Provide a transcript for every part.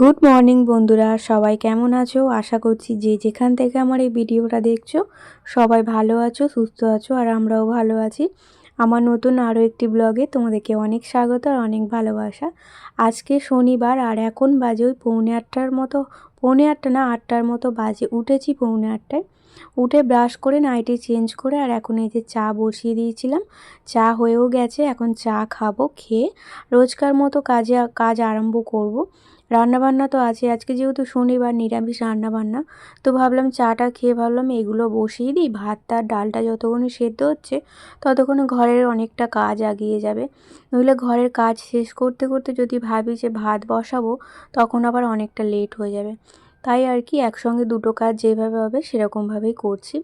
Good morning বন্ধুরা। সবাই কেমন আছো? আশা করছি যে যেখান থেকে আমার এই ভিডিওটা দেখছ, সবাই ভালো আছো, সুস্থ আছো, আর আমরাও ভালো আছি। আমার নতুন আরও একটি ব্লগে তোমাদেরকে অনেক স্বাগত আর অনেক ভালোবাসা। আজকে শনিবার, আর এখন বাজে ওই পৌনে আটটার মতো, পৌনে আটটা না, আটটার মতো বাজে। উঠেছি পৌনে আটটায়। উঠে ব্রাশ করে নাইটি চেঞ্জ করে, আর এখন এই যে চা বসিয়ে দিয়েছিলাম। চা হয়েও গেছে, এখন চা খাব, খেয়ে রোজকার মতো কাজে, কাজ আরম্ভ করব। রান্নাবান্না তো আছে আজকে যেহেতু শনিবার, নিরামিষ রান্নাবান্না, তো ভাবলাম চাটা খেয়ে ভাবলাম এগুলো বসিয়ে দিই। ভাতটা ডালটা যতক্ষণে সেদ্ধ হচ্ছে, ততক্ষণে ঘরের অনেকটা কাজ আগিয়ে যাবে। নইলে ঘরের কাজ শেষ করতে করতে যদি ভাবি যে ভাত বসাবো, তখন আবার অনেকটা লেট হয়ে যাবে। তাই আর কি একসঙ্গে দুটো কাজ যেভাবে হবে সেরকমভাবেই করছি।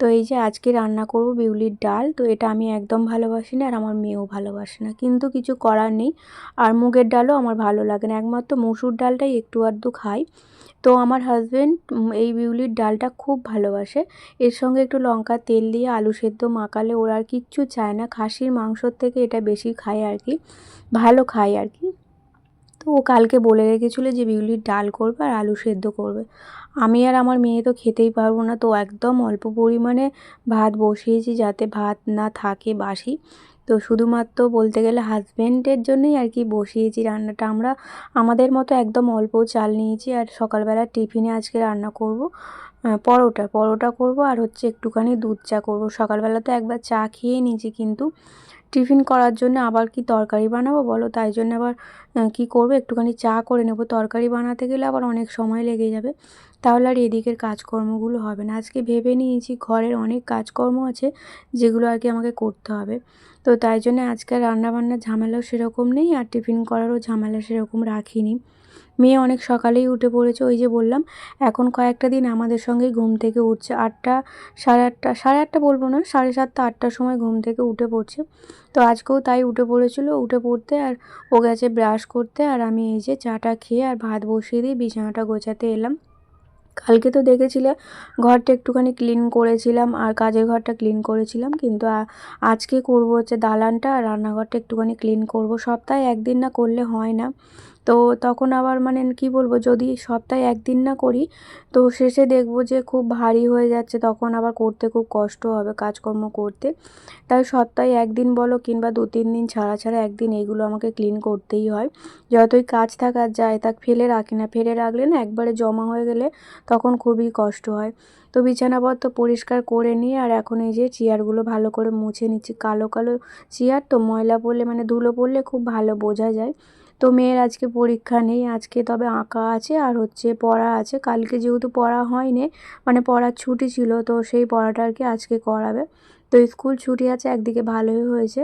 তো এই যে আজকে রান্না করব বিউলির ডাল, তো এটা আমি একদম ভালোবাসি না আর আমার মেয়েও ভালোবাসে না। কিন্তু কিছু করার নেই। আর মুগের ডালও আমার ভালো লাগে না। একমাত্র মসুর ডালটাই একটু আধটু খাই। তো আমার হাজব্যান্ড এই বিউলির ডালটা খুব ভালোবাসে। এর সঙ্গে একটু লঙ্কা তেল দিয়ে আলু সেদ্ধ মাখালে ওরা আর কিচ্ছু চায় না। খাসির মাংসর থেকে এটা বেশি খায় আর কি। ভালো খায় আর কি। তো ও কালকে বলে রেখেছিলো যে বিউলির ডাল করবে আর আলু সেদ্ধ করবে। আমি আর আমার মেয়ে তো খেতেই পারব না, তো একদম অল্প পরিমাণে ভাত বসিয়েছি যাতে ভাত না থাকে বাসি। তো শুধুমাত্র বলতে গেলে হাজব্যান্ডের জন্যই আর কি বসিয়েছি রান্নাটা। আমরা আমাদের মতো একদম অল্প চাল নিয়েছি আর সকালবেলা টিফিনে আজকে রান্না করব পরোটা। পরোটা করব আর হচ্ছে একটুখানি দুধ চা করব। সকালবেলা তো একবার চা খেয়ে নিয়েছি কিন্তু টিফিন করার জন্য আবার কি তরকারি বানাবো বলো? তাই জন্য আবার কি করব? একটুখানি চা করে নেব। তরকারি বানাতে গেলে আবার অনেক সময় লেগে যাবে। তাহলে আর এদিকের কাজকর্মগুলো হবে না। আজকে ভেবে নিয়েছি ঘরের অনেক কাজকর্ম আছে, যেগুলো আর কি আমাকে করতে হবে। তো তাই জন্য আজকে রান্নাবান্নার ঝামেলাও সেরকম নেই, আর টিফিন করারও ঝামেলা সেরকম রাখিনি। মেয়ে অনেক সকালেই উঠে পড়েছে, ওই যে বললাম, এখন কয়েকটা দিন আমাদের সঙ্গে ঘুম থেকে উঠছে, আটটা, সাড়ে আটটা সাড়ে আটটা বলব না, সাড়ে সাতটা, আটটার সময় ঘুম থেকে উঠে পড়ছে। তো আজকেও তাই উঠে পড়েছিল, উঠে পড়তে আর ও গেছে ব্রাশ করতে আর আমি এই যে চাটা খেয়ে আর ভাত বসিয়ে দিয়ে বিছানাটা গোছাতে এলাম। কালকে তো দেখেছিলে ঘরটা একটুখানি ক্লিন করেছিলাম আর কাজের ঘরটা ক্লিন করেছিলাম, কিন্তু আজকে করব হচ্ছে দালানটা আর রান্নাঘরটা একটুখানি ক্লিন করব, সপ্তাহে একদিন না করলে হয় না। তো তখন আবার মানে কি বলব, যদি সপ্তাহে একদিন না করি, তো শেষে দেখব যে খুব ভারী হয়ে যাচ্ছে, তখন আবার করতে খুব কষ্ট হবে কাজকর্ম করতে। তাই সপ্তাহে একদিন বলো কিংবা দু তিন দিন ছাড়া ছাড়া একদিন এগুলো আমাকে ক্লিন করতেই হয়। যতই কাজ থাকা যায়, তা ফেলে রাখি না। ফেলে রাখলে না একবারে জমা হয়ে গেলে তখন খুবই কষ্ট হয়। তো বিছানাপত্র পরিষ্কার করে নিয়ে আর এখন এই যে চেয়ারগুলো ভালো করে মুছে নিচ্ছি। কালো কালো চেয়ার তো ময়লা পড়লে মানে ধুলো পড়লে খুব ভালো বোঝা যায়। তো মেয়ের আজকে পরীক্ষা নেই, আজকে তবে আঁকা আছে আর হচ্ছে পড়া আছে। কালকে যেহেতু পড়া হয়নি মানে পড়ার ছুটি ছিল, তো সেই পড়াটা আর কি আজকে করাবে। তো স্কুল ছুটি আছে, একদিকে ভালোই হয়েছে।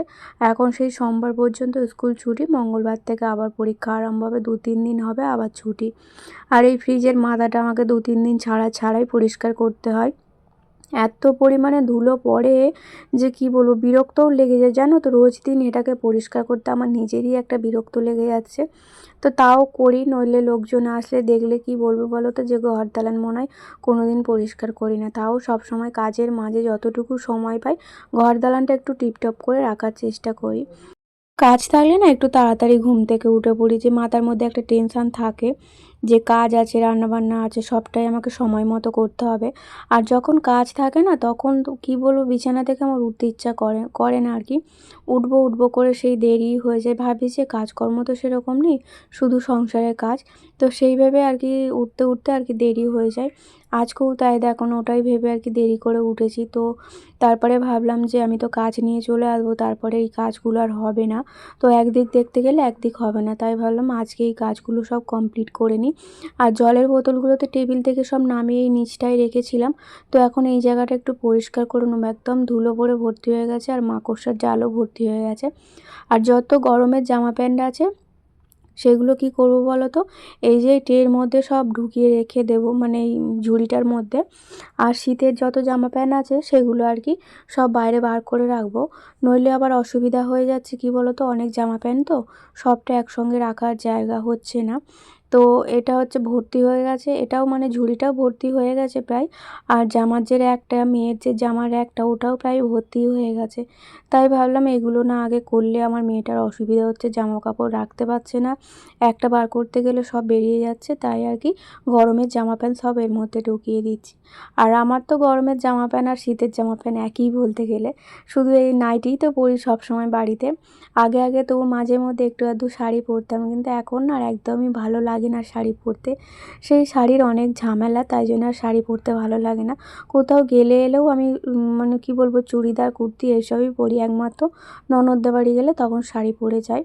এখন সেই সোমবার পর্যন্ত স্কুল ছুটি, মঙ্গলবার থেকে আবার পরীক্ষা আরম্ভ হবে, দু তিন দিন হবে আবার ছুটি। আর এই ফ্রিজের মাথাটা আমাকে দু তিন দিন ছাড়া ছাড়াই পরিষ্কার করতে হয়। এত পরিমাণে ধুলো পড়ে যে কি বলব, বিরক্তও লেগে যায়। জানো তো, রোজ দিন এটাকে পরিষ্কার করতে আমার নিজেরই একটা বিরক্ত লেগে যাচ্ছে। তো তাও করি, নইলে লোকজন আসলে দেখলে কি বলব বলো তো, যে ঘর দালান মনে হয় কোনো দিন পরিষ্কার করি না। তাও সব সময় কাজের মাঝে যতটুকু সময় পাই, ঘর দালানটা একটু টিপটপ করে রাখার চেষ্টা করি। কাজ থাকলে না একটু তাড়াতাড়ি ঘুম থেকে উঠে পড়ি, যে মাথার মধ্যে একটা টেনশান থাকে। যে কাজ আছে, রান্নাবান্না আছে, সবটাই আমাকে সময় মতো করতে হবে। আর যখন কাজ থাকে না, তখন কী বলব, বিছানা থেকে আমার উঠতে ইচ্ছা করে করে না আর কি। উঠবো উঠবো করে সেই দেরি হয়ে যায়। ভাবি যে কাজকর্ম তো সেরকম নেই, শুধু সংসারের কাজ। তো সেইভাবে আর কি উঠতে উঠতে আর কি দেরি হয়ে যায়। আজকেও তাই দেখো, ওটাই ভেবে আর কি দেরি করে উঠেছি। তো তারপরে ভাবলাম যে আমি তো কাজ নিয়ে চলে আসব, তারপরে এই কাজগুলো আর হবে না। তো একদিক দেখতে গেলে একদিক হবে না। তাই ভাবলাম আজকে এই কাজগুলো সব কমপ্লিট করে নিই। আর জলের বোতলগুলোতে টেবিল থেকে সব নামিয়ে এই নিচটায় রেখেছিলাম। তো এখন এই জায়গাটা একটু পরিষ্কার করে নেব। একদম ধুলো পড়ে ভর্তি হয়ে গেছে আর মাকড়সার জালও ভর্তি হয়ে গেছে। আর যত গরমের জামা প্যান্ট আছে, সেগুলো কি করব বলো তো এই যে ট্রের মধ্যে সব ঢুকিয়ে রেখে দেব মানে এই ঝুড়িটার মধ্যে। আর শীতের যত জামা প্যান্ট আছে, সেগুলো আর কি সব বাইরে বার করে রাখব। নইলে আবার অসুবিধা হয়ে যাচ্ছে, কি বলো তো অনেক জামা প্যান্ট তো সবটা একসঙ্গে রাখার জায়গা হচ্ছে না। তো এটা হচ্ছে ভর্তি হয়ে গেছে। এটাও মানে ঝুড়িটাও ভর্তি হয়ে গেছে প্রায়। আর জামার যে একটা মেয়ের যে জামার একটা ওটাও প্রায় ভর্তি হয়ে গেছে। তাই ভাবলাম এগুলো না আগে করলে আমার মেয়েটার অসুবিধা হচ্ছে জামা কাপড় রাখতে পারছে না। একটা বার করতে গেলে সব বেরিয়ে যাচ্ছে, তাই আর কি গরমের জামা প্যান্ট সব এর মধ্যে ঢুকিয়ে দিচ্ছি। আর আমার তো গরমের জামা প্যান্ট আর শীতের জামা প্যান্ট একই বলতে গেলে। শুধু এই নাইটিই তো পরি সবসময় বাড়িতে। আগে আগে তবু মাঝে মধ্যে একটু আধটু শাড়ি পরতাম, কিন্তু এখন আর একদমই ভালো লাগে না শাড়ি পরতে। সেই শাড়ির অনেক ঝামেলা, তাই জন্য আর শাড়ি পরতে ভালো লাগে না কোথাও গেলে এলেও আমি মানে কি বলব, চুড়িদার, কুর্তি এসবই পরি। একমাত্র ননদদের বাড়ি গেলে তখন শাড়ি পরে যাই।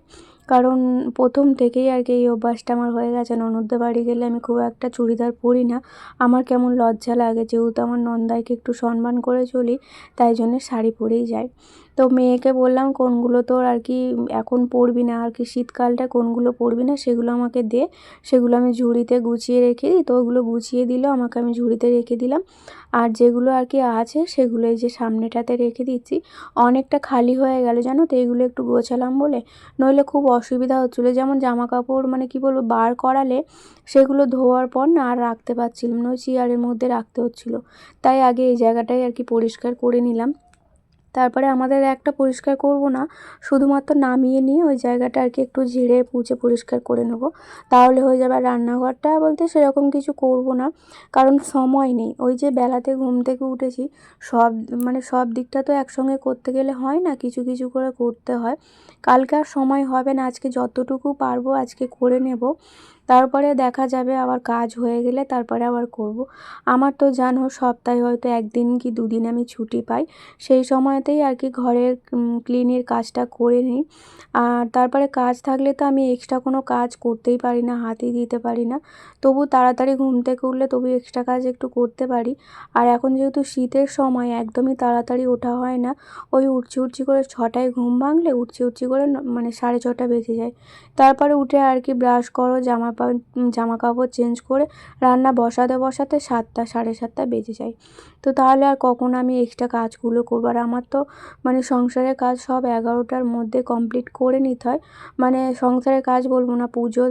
কারণ প্রথম থেকেই আর কি এই অভ্যাসটা আমার হয়ে গেছে। ননদদের বাড়ি গেলে আমি খুব একটা চুড়িদার পরি না আমার কেমন লজ্জা লাগে, যেহেতু আমার নন্দাইকে একটু সম্মান করে চলি, তাই জন্য শাড়ি পরেই যাই। তো মেয়েকে বললাম, কোনগুলো তোর আর কি এখন পরবি না? আর কি শীতকালটা কোনগুলো পরবি না? সেগুলো আমাকে দে। সেগুলো আমি ঝুড়িতে গুছিয়ে রেখে দিই। তো ওগুলো গুছিয়ে দিল, আমাকে আমি ঝুড়িতে রেখে দিলাম। আর যেগুলো আর কি আছে, সেগুলো এই যে সামনেটাতে রেখে দিচ্ছি। অনেকটা খালি হয়ে গেল জানো তো, এগুলো একটু গোছালাম বলে। নইলে খুব অসুবিধা হচ্ছিল। যেমন জামা কাপড় মানে কি বলব, বার করালে সেগুলো ধোয়ার পর না আর রাখতে পারছিলাম না, ওই চেয়ারের মধ্যে রাখতে হচ্ছিল। তাই আগে এই জায়গাটাই আর কি পরিষ্কার করে নিলাম। তারপরে আমাদের একটা পরিষ্কার করব না, শুধুমাত্র নামিয়ে নিয়ে ওই জায়গাটা আর কি একটু ঝেড়ে পুছে পরিষ্কার করে নেব। তাহলে হয়ে যাবে রান্নাঘরটা বলতে সেরকম কিছু করব না, কারণ সময় নেই। ওই যে বেলাতে ঘুম থেকে উঠেছি, সব মানে সব দিকটা তো একসঙ্গে করতে গেলে হয় না, কিছু কিছু করে করতে হয়। কালকে আর সময় হবে না, আজকে যতটুকু পারব আজকে করে নেব। তারপরে দেখা যাবে আবার কাজ হয়ে গেলে তারপরে আবার করব। আমার তো জানো সপ্তাহে হয়তো একদিন কি দুদিন আমি ছুটি পাই। সেই সময়তেই আর কি ঘরের ক্লিনের কাজটা করে নিই। আর তারপরে কাজ থাকলে তো আমি এক্সট্রা কোনো কাজ করতেই পারি না হাতেই দিতে পারি না। তবু তাড়াতাড়ি ঘুম থেকে উঠলে তবু এক্সট্রা কাজ একটু করতে পারি। আর এখন যেহেতু শীতের সময়, একদমই তাড়াতাড়ি ওঠা হয় না। ওই উঠছি উঠছি করে ছটায় ঘুম ভাঙলে উঠছি উঠছি করে মানে সাড়ে ছটা বেজে যায়। তারপরে উঠে আর কি ব্রাশ করো, জামা জামা কাপড় চেঞ্জ করে রান্না বসাতে বসাতে সাতটা, সাড়ে সাতটা বেজে যায়। তো তাহলে আর কখন আমি এক্সট্রা কাজগুলো করব? আর আমার তো মানে সংসারের কাজ সব এগারোটার মধ্যে কমপ্লিট করে নিতে হয়। মানে সংসারের কাজ বলব না, পুজো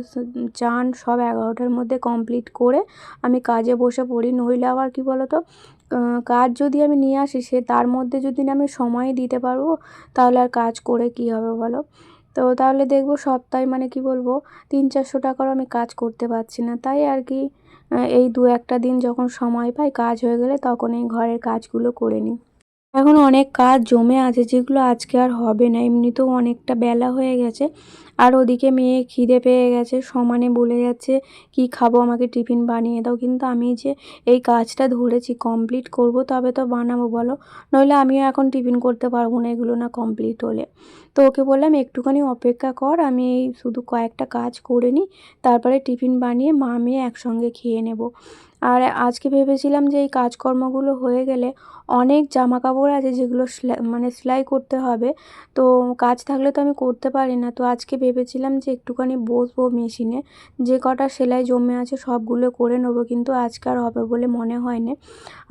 চান সব এগারোটার মধ্যে কমপ্লিট করে আমি কাজে বসে পড়ি। নইলে আবার কি বলো তো কাজ যদি আমি নিয়ে আসি, সে তার মধ্যে যদি না আমি সময় দিতে পারব, তাহলে আর কাজ করে কী হবে বলো? তো তাহলে দেখব সপ্তাহে মানে কি বলব, তিন চারশো টাকারও আমি কাজ করতে পারছি না। তাই আর কি এই দু একটা দিন যখন সময় পাই, কাজ হয়ে গেলে তখন এই ঘরের কাজগুলো করে নিই। এখন অনেক কাজ জমে আছে যেগুলো আজকে আর হবে না। এমনিতেও অনেকটা বেলা হয়ে গেছে। আর ওদিকে মেয়ে খিদে পেয়ে গেছে। সমানে বলে যাচ্ছে, কি খাব? আমাকে টিফিন বানিয়ে দাও। কিন্তু আমি যে এই কাজটা ধরেছি কমপ্লিট করব, তবে তো বানাবো বলো? নইলে আমিও এখন টিফিন করতে পারব না এগুলো না কমপ্লিট হলে। তো ওকে বললাম, একটুখানি অপেক্ষা কর, আমি শুধু কয়েকটা কাজ করে নিই, তারপরে টিফিন বানিয়ে মা মেয়ে একসঙ্গে খেয়ে নেব। আর আজকে ভেবেছিলাম যে এই কাজকর্মগুলো হয়ে গেলে অনেক জামা কাপড় আছে যেগুলো মানে সেলাই করতে হবে। তো কাজ থাকলে তো আমি করতে পারি না। তো আজকে ভেবেছিলাম যে একটুখানি বসবো মেশিনে। যে কটা সেলাই জমে আছে সবগুলো করে নেব, কিন্তু আজকে আর হবে বলে মনে হয় না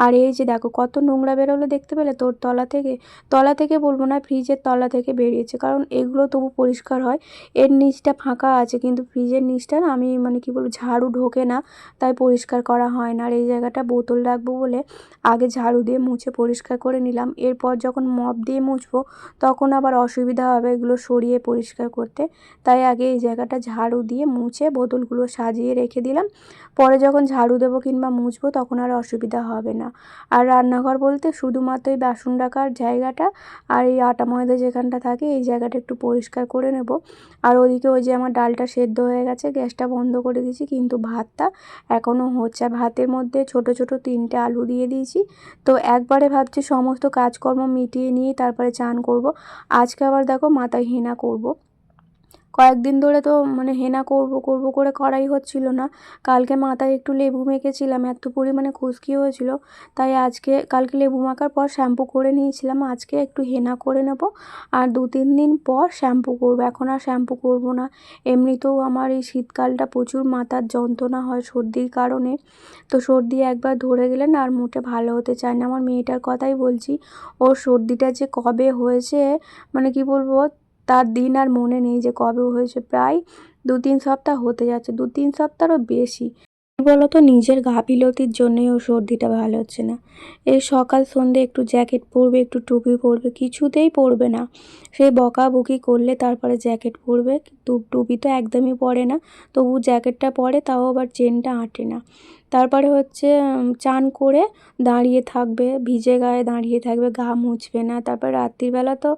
আর এই যে দেখো, কত নোংরা বেরোলো দেখতে পেলে? তোর তলা থেকে তলা থেকে বলব না, ফ্রিজের তলা থেকে বেরিয়েছে। কারণ এগুলো তবু পরিষ্কার হয়। এর নিচটা ফাঁকা আছে, কিন্তু ফ্রিজের নিচটা না, আমি মানে কি বলব, ঝাড়ু ঢোকে না। তাই পরিষ্কার করা হয় না। আর এই জায়গাটা বোতল রাখব বলে আগে ঝাড়ু দিয়ে মুছে পরিষ্কার করে নিলাম। এরপর যখন মপ দিয়ে মুছবো, তখন আবার অসুবিধা হবে এগুলো সরিয়ে পরিষ্কার করতে। তাই আগে এই জায়গাটা ঝাড়ু দিয়ে মুছে বোতলগুলো সাজিয়ে রেখে দিলাম। পরে যখন ঝাড়ু দেবো কিংবা মুছবো, তখন আর অসুবিধা হবে না। আর রান্নাঘর বলতে শুধুমাত্র এই বাসন রাখার জায়গাটা আর এই আটা ময়দা যেখানটা থাকে, এই জায়গাটা একটু পরিষ্কার করে নেব। আর ওদিকে ওই যে আমার ডালটা সেদ্ধ হয়ে গেছে, গ্যাসটা বন্ধ করে দিয়েছি, কিন্তু ভাতটা এখনও হচ্ছে। ভাতের মধ্যে ছোট ছোট তিনটে আলু দিয়ে দিয়েছি। তো একবারে ভাবছি সমস্ত কাজকর্ম মিটিয়ে নিয়ে তারপরে চান করব। আজকে আবার দেখো মাথায় হেনা করব। কয়েকদিন ধরে তো মানে হেনা করব করব করে করাই হচ্ছিল না। কালকে মাথায় একটু লেবু মেখেছিলাম, এত পরিমাণে খুশকি হয়েছিল। তাই আজকে, কালকে লেবু মাখার পর শ্যাম্পু করে নিয়েছিলাম। আজকে একটু হেনা করে নেব। আর দু তিন দিন পর শ্যাম্পু করব। এখন আর শ্যাম্পু করব না। এমনিতেও আমার এই শীতকালটা প্রচুর মাথার যন্ত্রণা হয় সর্দির কারণে। তো সর্দি একবার ধরে গেলে না আর মুখে ভালো হতে চায় না। আমার মেয়েটার কথাই বলছি, ওর সর্দিটা যে কবে হয়েছে মানে কি বলব তার দিন আর মনে নেই যে কবে হয়েছে। প্রায় দু তিন সপ্তাহ হতে যাচ্ছে দু তিন সপ্তাহরও বেশি। বলতো নিজের গাফিলতির জন্যই ও সর্দিটা ভালো হচ্ছে না। এই সকাল সন্ধে একটু জ্যাকেট পরবে, একটু টুপি পরবে, কিছুতেই পরবে না। সে বকাবকি করলে তারপরে জ্যাকেট পরবে টুপি তো একদমই পরে না। তবু জ্যাকেটটা পরে, তাও আবার চেনটা আঁটে না। তারপরে হচ্ছে চান করে দাঁড়িয়ে থাকবে, ভিজে গায়ে দাঁড়িয়ে থাকবে, গা মুছবে না। তারপর রাত্রিবেলা তো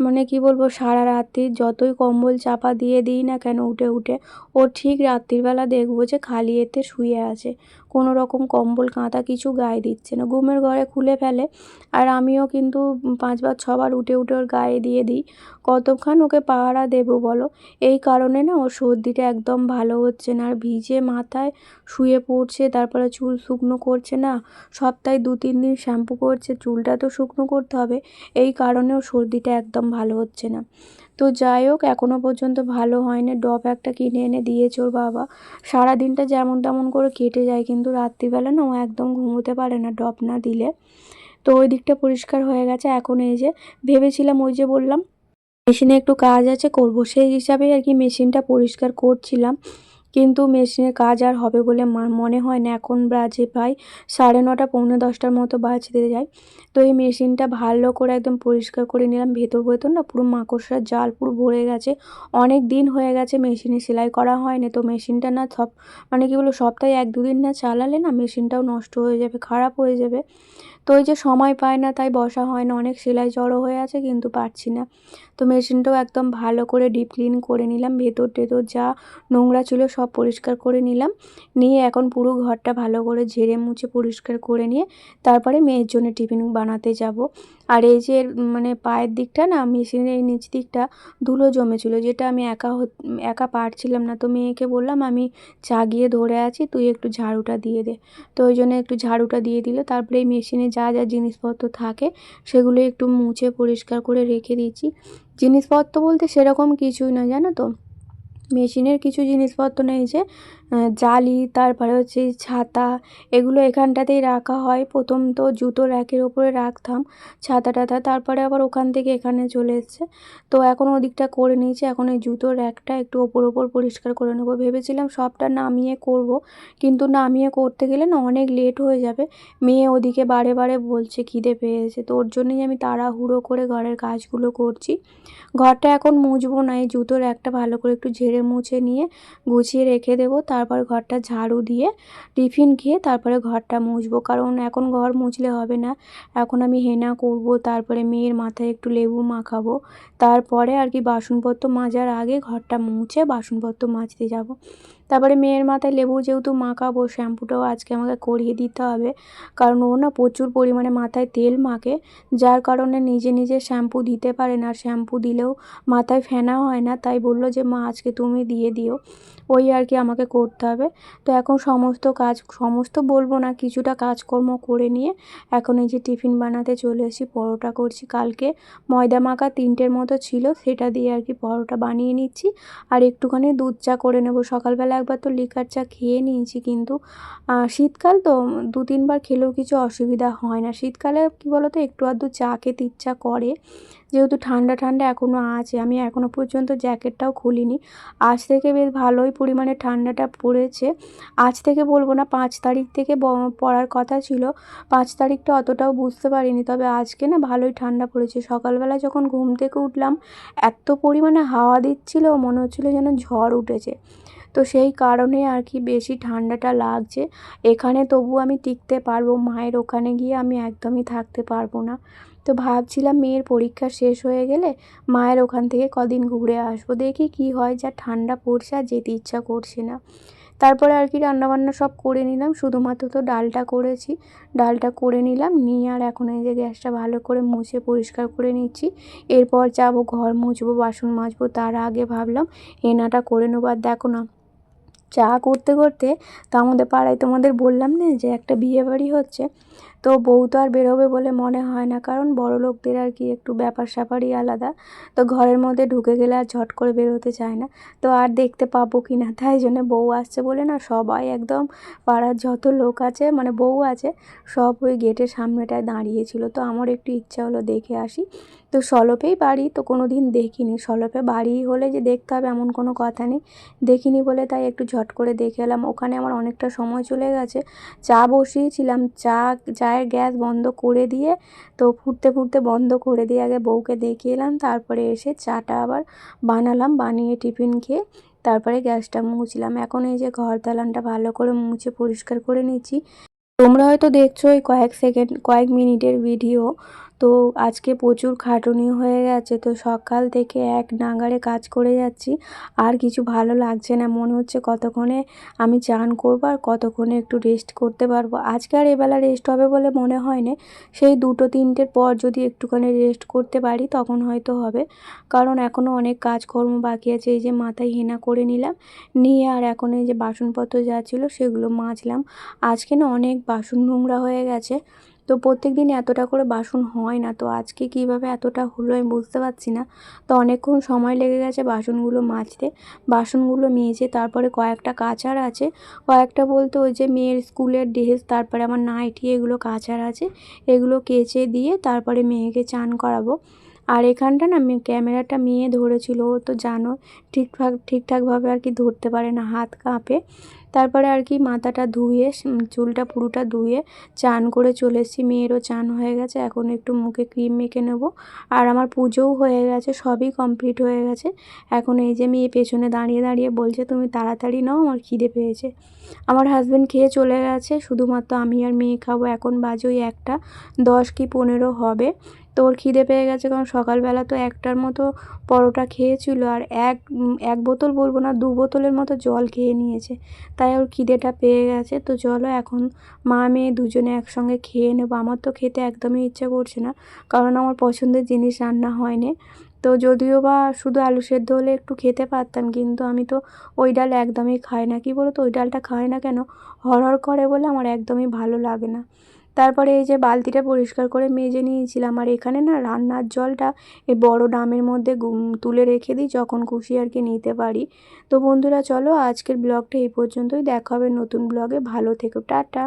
মানে কি বলব, সারা রাত্রি যতই কম্বল চাপা দিয়ে দিই না কেন উঠে উঠে, ও ঠিক রাত্রিবেলা দেখব যে খালি এতে শুয়ে আছে। কোনো রকম কম্বল, কাঁথা কিছু গায়ে দিচ্ছে না। ঘুমের ঘরে খুলে ফেলে আর আমিও কিন্তু পাঁচবার ছবার উঠে উঠে ওর গায়ে দিয়ে দিই। কতক্ষণ ওকে পাহারা দেবো বলো? এই কারণে না ওর সর্দিটা একদম ভালো হচ্ছে না। আর ভিজে মাথায় শুয়ে পড়ছে, তারপরে চুল শুকনো করছে না। সপ্তাহে দু তিন দিন শ্যাম্পু করছে, চুলটা তো শুকনো করতে হবে। এই কারণে কারণেও সর্দিটা একদম ভালো হচ্ছে না। তো যাই হোক এখনও পর্যন্ত ভালো হয়নি। ডব একটা কিনে এনে দিয়েছে ওর বাবা। সারাদিনটা যেমন তেমন করে কেটে যায়, কিন্তু রাত্রিবেলা না ও একদম ঘুমোতে পারে না ডব না দিলে। তো ওই দিকটা পরিষ্কার হয়ে গেছে। এখন এই যে ভেবেছিলাম, ওই যে বললাম, মেশিনে একটু কাজ আছে, করব। সেই হিসাবে আর কি মেশিনটা পরিষ্কার করছিলাম। কিন্তু মেশিনের কাজ আর হবে বলে মনে হয় না। এখন বাজে প্রায় সাড়ে নটা, পৌনে দশটার মতো বাজতে যায়। তো এই মেশিনটা ভালো করে একদম পরিষ্কার করে নিলাম। ভেতর ভেতর না পুরো মাকড়সার জাল পুরো ভরে গেছে। অনেক দিন হয়ে গেছে মেশিনে সেলাই করা হয়নি। তো মেশিনটা না সব মানে কী বলো সপ্তাহে এক দুদিন না চালালে না মেশিনটাও নষ্ট হয়ে যাবে, খারাপ হয়ে যাবে। তো ওই যে সময় পায় না, তাই বসা হয় না। অনেক সেলাই জড়ো হয়ে আছে, কিন্তু পারছি না। তো মেশিনটাও একদম ভালো করে ডিপ ক্লিন করে নিলাম। ভেতর টেতর যা নোংরা ছিল সব পরিষ্কার করে নিলাম। নিয়ে এখন পুরো ঘরটা ভালো করে ঝেড়ে মুছে পরিষ্কার করে নিয়ে তারপরে মেয়ের জন্য টিফিন বানাতে যাব। আর এই যে মানে পায়ের দিকটা না, মেশিনের এই নিচ দিকটা ধুলো জমেছিল, যেটা আমি একা একা পারছিলাম না। তো মেয়েকে বললাম, আমি চাগিয়ে ধরে আছি, তুই একটু ঝাড়ুটা দিয়ে দে। তো ওই জন্য একটু ঝাড়ুটা দিয়ে দিল। তারপরে এই মেশিনে যা যা জিনিসপত্র থাকে, সেগুলো একটু মুছে পরিষ্কার করে রেখে দিয়েছি। জিনিসপত্র বলতে সেরকম কিছুই না জানো তো? মেশিনের কিছু জিনিসপত্র নেই যে জালি, তারপরে হচ্ছে ছাতা, এগুলো এখানটাতেই রাখা হয়। প্রথম তো জুতো র্যাকের ওপরে রাখতাম, ছাতা টাতা, তারপরে আবার ওখান থেকে এখানে চলে এসছে। তো এখন ওদিকটা করে নিয়েছি, এখন ওই জুতোর র্যাকটা একটু ওপর ওপর পরিষ্কার করে নেব। ভেবেছিলাম সবটা নামিয়ে করব, কিন্তু নামিয়ে করতে গেলে না অনেক লেট হয়ে যাবে। মেয়ে ওদিকে বারে বারে বলছে, খিদে পেয়েছে। তো ওর জন্যই আমি তাড়াহুড়ো করে ঘরের কাজগুলো করছি। ঘরটা এখন মুছবো না, এই জুতোর একটা ভালো করে একটু ঝেড়ে মুছে নিয়ে গুছিয়ে রেখে দেবো। তারপর ঘরটা ঝাড়ু দিয়ে টিফিন খেয়ে তারপরে ঘরটা মুছবো। কারণ এখন ঘর মুছলে হবে না। এখন আমি হেনা করব, তারপরে মেয়ের মাথায় একটু লেবু মাখাবো। তারপরে আর কি বাসনপত্র মাজার আগে ঘরটা মুছে বাসনপত্র মাজতে যাব। তারপরে মেয়ের মাথায় লেবু যেহেতু মাখাবো, শ্যাম্পুটাও আজকে আমাকে করিয়ে দিতে হবে। কারণ ও না প্রচুর পরিমাণে মাথায় তেল মাখে, যার কারণে নিজে নিজে শ্যাম্পু দিতে পারে না। আর শ্যাম্পু দিলেও মাথায় ফেনা হয় না, তাই বলল যে, মা, আজকে তুমি দিয়ে দিও। ওই আর কি আমাকে করতে হবে। তো এখন সমস্ত কাজ, সমস্ত বলব না, কিছুটা কাজকর্ম করে নিয়ে এখন এই যে টিফিন বানাতে চলে এসেছি, পরোটা করছি। কালকে ময়দা মাখা তিনটের মতো ছিল, সেটা দিয়ে আর কি পরোটা বানিয়ে নিচ্ছি। আর একটুখানি দুধ চা করে নেব। সকালবেলা একবার তো লিকার চা খেয়ে নিয়েছি কিন্তু শীতকাল তো দু তিনবার খেলেও কিছু অসুবিধা হয় না। শীতকালে কী বলো তো একটু আধটু চা খেতে ইচ্ছা করে। যেহেতু ঠান্ডা ঠান্ডা এখনও আছে, আমি এখনও পর্যন্ত জ্যাকেটটাও খুলিনি। আজ থেকে বেশ ভালোই পরিমাণে ঠান্ডাটা পড়েছে। আজ থেকে বলব না, পাঁচ তারিখ থেকে পড়ার কথা ছিল। পাঁচ তারিখটা অতটাও বুঝতে পারিনি, তবে আজকে না ভালোই ঠান্ডা পড়েছে। সকালবেলা যখন ঘুম থেকে উঠলাম, এত পরিমাণে হাওয়া দিচ্ছিল, মনে হচ্ছিল যেন ঝড় উঠেছে। তো সেই কারণে আর কি বেশি ঠান্ডাটা লাগছে। এখানে তবু আমি টিকতে পারব, মায়ের ওখানে গিয়ে আমি একদমই থাকতে পারব না। তো ভাবছিলাম মেয়ের পরীক্ষা শেষ হয়ে গেলে মায়ের ওখান থেকে কদিন ঘুরে আসব, দেখি কি হয়, যা ঠান্ডা পড়ছে আর যেতে ইচ্ছা করছে না। তারপরে আর কি রান্নাবান্না সব করে নিলাম, শুধুমাত্র তো ডালটা করেছি। ডালটা করে নিলাম, নিয়ে আর এখন এই যে গ্যাসটা ভালো করে মুছে পরিষ্কার করে নিচ্ছি। এরপর যাব, ঘর মুছবো, বাসন মাজবো, তার আগে ভাবলাম হেনাটা করে নেব। আর দেখো না চা করতে করতে তার মধ্যে পাড়ায় তোমাদের বললাম না যে একটা বিয়েবাড়ি হচ্ছে তো বউ তো আর বেরোবে বলে মনে হয় না, কারণ বড় লোকদের আর কি একটু ব্যাপার স্যাপারই আলাদা। তো ঘরের মধ্যে ঢুকে গেলে আর ঝট করে বেরোতে চায় না। তো আর দেখতে পাবো কি না, তাই জন্য বউ আসছে বলে না সবাই একদম পাড়ার যত লোক আছে মানে বউ আছে, সব ওই গেটের সামনেটায় দাঁড়িয়েছিল তো আমার একটু ইচ্ছা হলো দেখে আসি। তো সলপেই বাড়ি, তো কোনো দিন দেখিনি। সলপে বাড়ি হলে যে দেখতে হবে এমন কোনো কথা নেই। দেখিনি বলে তাই একটু ঝট করে দেখে এলাম। ওখানে আমার অনেকটা সময় চলে গেছে। চা বসিয়েছিলাম। চা চায়ের গ্যাস বন্ধ করে দিয়ে, তো ফুটতে ফুটতে বন্ধ করে দিয়ে আগে বউকে দেখিয়ে এলাম, তারপরে এসে চাটা আবার বানালাম, বানিয়ে টিফিন খেয়ে তারপরে গ্যাসটা মুছলাম। এখন এই যে ঘর দালানটা ভালো করে মুছে পরিষ্কার করে নিচ্ছি। তোমরা হয়তো দেখছ ওই কয়েক সেকেন্ড, কয়েক মিনিটের ভিডিও তো আজকে প্রচুর খাটুনি হয়ে গেছে, তো সকাল থেকে এক নাগারে কাজ করে যাচ্ছি। আর কিছু ভালো লাগছে না, মনে হচ্ছে কতক্ষণে আমি চান করব আর কতক্ষণে একটু রেস্ট করতে পারব। আজকে আর এবেলা রেস্ট হবে বলে মনে হয় না, সেই দুটো তিনটের পর যদি একটুখানি রেস্ট করতে পারি তখন হয়তো হবে। কারণ এখনও অনেক কাজকর্ম বাকি আছে, এই যে মাথায় হেনা করে নিলাম, নিয়ে আর এখন এই যে বাসনপত্র যা ছিল সেগুলো মাজলাম। আজকে না অনেক বাসন নোংরা হয়ে গেছে তো প্রত্যেক দিন এতটা করে বাসন হয় না, তো আজকে কীভাবে এতটা হলো আমি বুঝতে পারছি না। তো অনেকক্ষণ সময় লেগে গেছে বাসনগুলো মাজতে, বাসনগুলো মেজে তারপরে কয়েকটা কাচার আছে। কয়েকটা বলতে ওই যে মেয়ের স্কুলের ড্রেস, তারপরে আমার নাইটি, এগুলো কাচার আছে। এগুলো কেচে দিয়ে তারপরে মেয়েকে চান করাবো। আর এখানটা না ক্যামেরাটা মেয়ে ধরেছিল, ও তো জানো ঠিকঠাক, ঠিকঠাকভাবে আর কি ধরতে পারে না, হাত কাঁপে। তারপরে আর কি মাথাটা ধুয়ে চুলটা পুরোটা ধুয়ে চান করে চলে এসেছি। মেয়েরও চান হয়ে গেছে, এখন একটু মুখে ক্রিম মেখে নেব। আর আমার পুজোও হয়ে গেছে, সবই কমপ্লিট হয়ে গেছে। এখন এই যে মেয়ে পেছনে দাঁড়িয়ে দাঁড়িয়ে বলছে, তুমি তাড়াতাড়ি নাও, আমার খিদে পেয়েছে। আমার হাজব্যান্ড খেয়ে চলে গেছে, শুধুমাত্র আমি আর মেয়ে খাব, এখন বাজে ওই একটা, দশ কি পনেরো হবে। তো ওর খিদে পেয়ে গেছে, কারণ সকালবেলা তো একটার মতো পরোটা খেয়েছিল আর এক এক বোতল বলব না, দু বোতলের মতো জল খেয়ে নিয়েছে। তাই ওর খিদেটা পেয়ে গেছে। তো চলো এখন মা, মেয়ে দুজনে একসঙ্গে খেয়ে নেব। আমার তো খেতে একদমই ইচ্ছে করছে না, কারণ আমার পছন্দের জিনিস রান্না হয়নি। তো যদিও বা শুধু আলু সেদ্ধ হলে একটু খেতে পারতাম, কিন্তু আমি তো ওই ডাল একদমই খাই না। কি বলো তো ওই ডালটা খাই না কেন? হরহর করে বলে আমার একদমই ভালো লাগে না। তারপরে এই যে বালতিটা পরিষ্কার করে মেজে নিয়েছিলাম। আর এখানে না রান্নার জলটা এই বড় ডামের মধ্যে তুলে রেখে দিই যখন খুশি আর কি নিতে পারি। তো বন্ধুরা চলো আজকের ব্লগটা এই পর্যন্তই। দেখা হবে নতুন ব্লগে। ভালো থেকো। টাটা।